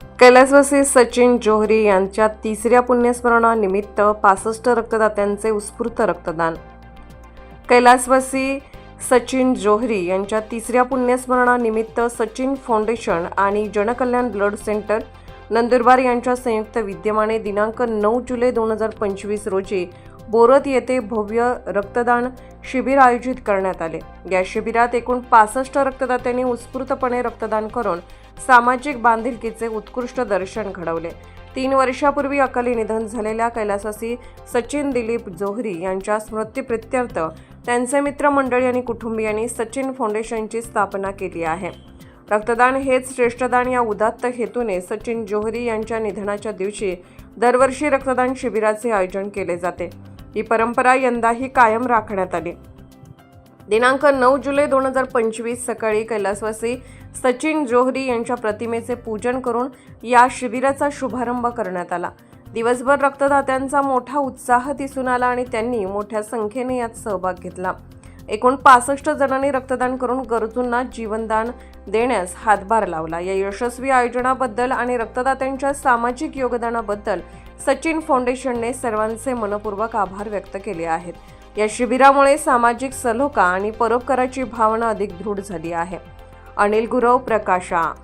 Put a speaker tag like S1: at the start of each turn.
S1: कैलासवासी सचिन जोहरी यांच्या तिसऱ्या पुण्यस्मरणानिमित्त पासष्ट रक्तदात्यांचे उत्स्फूर्त रक्तदान. कैलासवासी सचिन जोहरी यांच्या तिसऱ्या पुण्यस्मरणानिमित्त सचिन फाउंडेशन आणि जनकल्याण ब्लड सेंटर नंदुरबार यांच्या संयुक्त विद्यमाने दिनांक नऊ जुलै दोन हजार पंचवीस रोजी बोरत येथे भव्य रक्तदान शिबिर आयोजित करण्यात आले. या शिबिरात एकूण पासष्ट रक्तदात्यांनी उत्स्फूर्तपणे रक्तदान करून सामाजिक बांधिलकीचे उत्कृष्ट दर्शन घडवले. तीन वर्षापूर्वी अकाली निधन झालेल्या कैलासासी सचिन दिलीप जोहरी यांच्या स्मृतीप्रित्यर्थ त्यांचे मित्रमंडळी आणि कुटुंबियांनी सचिन फाउंडेशनची स्थापना केली आहे. रक्तदान हेच श्रेष्ठदान या उदात्त हेतूने सचिन जोहरी यांच्या निधनाच्या दिवशी दरवर्षी रक्तदान शिबिराचे आयोजन केले जाते. ही परंपरा यंदाही कायम राखण्यात आली. दिनांक नऊ जुलै दोन हजार पंचवीस सकाळी कैलासवासी सचिन जोहरी यांच्या प्रतिमेचे पूजन करून या शिबिराचा शुभारंभ करण्यात आला. दिवसभर रक्तदात्यांचा मोठा उत्साह दिसून आला आणि त्यांनी मोठ्या संख्येने यात सहभाग घेतला. एकूण पासष्ट जणांनी रक्तदान करून गरजूंना जीवनदान देण्यास हातभार लावला. या यशस्वी आयोजनाबद्दल आणि रक्तदात्यांच्या सामाजिक योगदानाबद्दल सचिन फाउंडेशनने सर्वांचे मनपूर्वक आभार व्यक्त केले आहेत. या शिबिरामुळे सामाजिक सलोखा आणि परोपकाराची भावना अधिक दृढ झाली आहे. अनिल गुरव प्रकाशा.